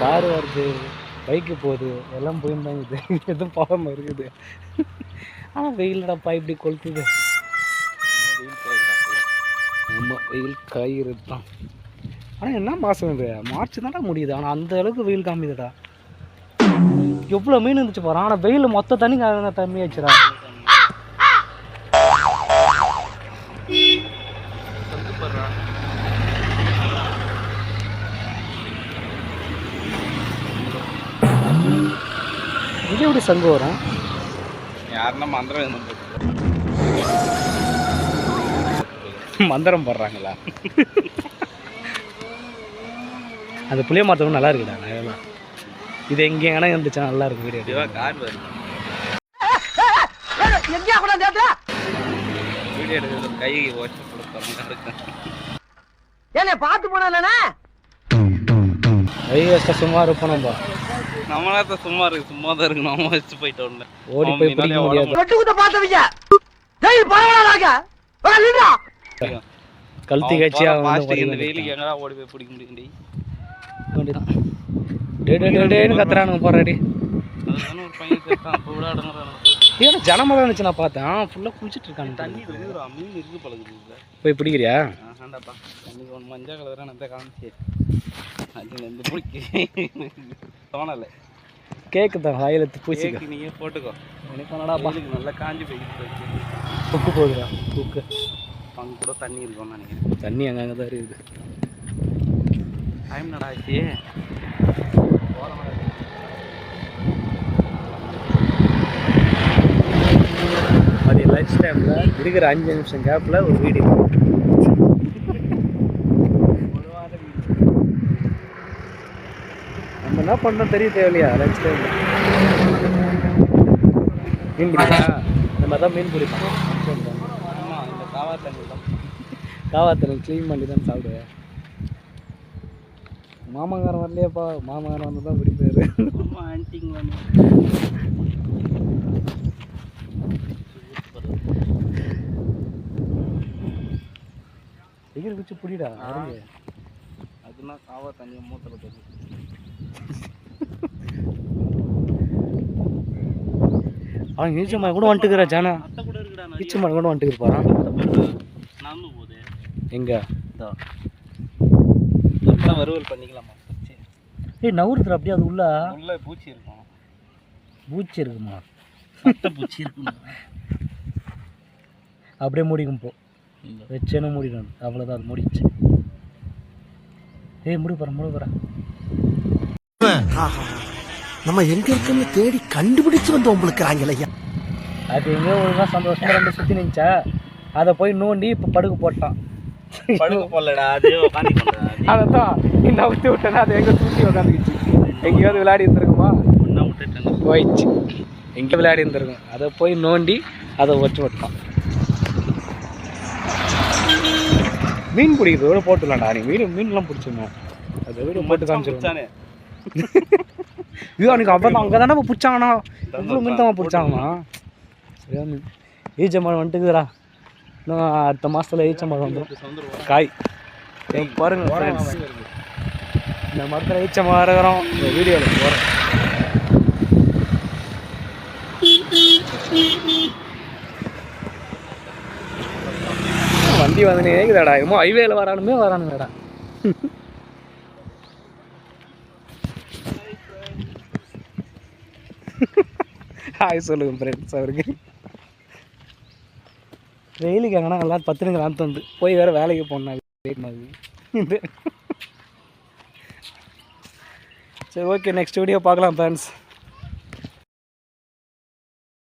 Car வருது bike போகுது எல்லாம் போயிருந்தாங்க. இது எதுவும் போகாமல் இருக்குது. ஆனால் வெயிலடாப்பா இப்படி கொளுத்துது. ஆமாம் வெயில் காய்கிறது தான் ஆனால் என்ன மாதம் இது? மார்ச் தான்டா முடியுது. ஆனால் அந்த அளவுக்கு வெயில் காமிதுடா. எவ்வளோ மீன் இருந்துச்சு பாரு. ஆனால் வெயில் மொத்த தண்ணி கா- தண்ணி இது எப்படி சங்கு வரும்? யாருன்னா மந்திரம் மந்திரம் போடுறாங்களா? அந்த புளிய மரத்தம் நல்லா இருக்குடா நல்லா இது எங்கேயான இருந்துச்சா நல்லா இருக்கு வீடியோ கார் வருது. வீடியோ எடுக்கிறது கை பார்த்து போனா ஐயோ சும்மா இருப்போம் நம்ம. நம்மளா தான் சும்மா இருக்கு சும்மா தான் இருக்கு. நம்ம வச்சு போயிட்டு ஓடி போய் பிடிக்க முடியாது. வெட்டு குத்த பார்த்தவங்க. டேய் பரவாயில்லைங்க கழுத்தி கட்சி பாஸ்ட் இந்த வெயிலுக்கு எங்கடா ஓடி போய் பிடிக்க முடியும் டே டே டே டேன்னு கத்துறானுங்க போறாடி. அதுதானே ஒரு பையன் சேர்த்தான் அப்போ ஏன்னா இருந்துச்சு நான் பார்த்தேன். ஃபுல்லாக குளிச்சிட்டு இருக்காங்க தண்ணி இருக்குதுடா மீன் இருக்கு பழகுது. போய் பிடிக்கிறியா? ஆண்டாப்பா தண்ணி மஞ்சள் கலர் நான் காமிச்சு அது இந்த பிடிக்க. தோணலை. கேக்கு தான் வாயில பூச்சிக்க நீயே போட்டுக்கோ. எனக்கு பண்ணடாப்பா வெயிலுக்கு நல்லா காஞ்சி போய்கிட்டு புக்கு போகுதுடா புக்கு அங்கே கூட தண்ணி இருக்கும்னு நினைக்கிறேன். தண்ணி அங்கங்கே தான் இருக்குது. டைம் நடா ஆச்சு? அது லஞ்ச் டைமில் இருக்கிற அஞ்சு நிமிஷம் கேப்பில் ஒரு வீடியோ நம்ம என்ன பண்ணோம் தெரிய தேவையில்லையா? லஞ்ச் மீன் பிடிப்பா? நம்ம தான் மீன் பிடிப்போம் இந்த காவா தண்ணி தான். காவாத்தனை க்ளீன் பண்ணி தான் சாப்பிடுவேன். மாமங்காரன் வரலையாப்பா. மாமங்காரன் வந்து தான் பிடிப்பாரு. டிகிரி குச்சி பிடிடா அதுனா காவா தண்ணியை மூத்தில் தண்ணி அவன் ஈச்சம்மா கூட வந்துட்டுக்கிறா ஜானா. அத்தை கூட நடந்து போகுது எங்க? வறுவல் பண்ணிக்கலாமா? ஏய் நவுறுதுல அப்படியே அது உள்ள. உள்ள பூச்சி இருக்கும். பூச்சி இருக்குமா? பூச்சி இருக்கும். அப்படியே மூடிக்கும் போ. வச்சேன்னு மூடிடும். அவ்வளோதான் அது மூடிச்சு ஏய் முடி போகிறேன் முடி போகிறேன் நம்ம எங்க இருக்குன்னு தேடி கண்டுபிடிச்சு வந்து உங்களுக்கு ஐயா. அது எங்கேயோ ஒழுங்காக சந்தோஷமா ரெண்டு சுற்றி நின்ச்சா அதை போய் நோண்டி இப்போ படுக்க போட்டான். படுக்க போடலடா அதே உட்காந்து அதை தான் நீ நவுத்தி விட்டேன்னா அது எங்கே சுற்றி உட்காந்துக்கிச்சு எங்கேயாவது விளையாடி இருந்திருக்குமா? ஒன்றா விட்டுட்டேன் போயிடுச்சு. எங்கே விளையாடி இருந்திருக்கும். அதை போய் நோண்டி அதை வச்சு விட்டான். மீன் பிடிக்கிறது விட போட்டுலாம்டா நீ மீன் மீன்லாம் பிடிச்சிடணும் அதை விட போட்டு காமிச்சிருவான் பிடிச்சானே. ஐயோ அன்றைக்கி அப்போ தான் அங்கே தானே பிடிச்சாங்கண்ணா. எவ்வளோ மீன். தான் பிடிச்சாங்கண்ணா சரியா ஈச்சம்பழம் வந்துட்டுக்குதுடா. இன்னும் அடுத்த மாதத்தில் ஈச்சம்பழம் வந்துடும் வந்துருவோம். காய். பாருங்க friends. இந்த மரத்தில் ஈச்சம்பழம் இருக்கிறோம். இந்த வீடியோவில் போகிறேன் வண்டி வந்து நேக்குதாடா என்னமோ ஹைவேல வரானுமே வரானுங்கடா. ஹாய் சொல்லுங்க ஃப்ரெண்ட்ஸ் அவருக்கு. வெயிலுக்கு அங்கேனா எல்லாம் பத்துனுங்க நான் தந்து போய் வேறு வேலைக்கு போனாங்க சரி ஓகே நெக்ஸ்ட் வீடியோ பார்க்கலாம் ஃப்ரெண்ட்ஸ்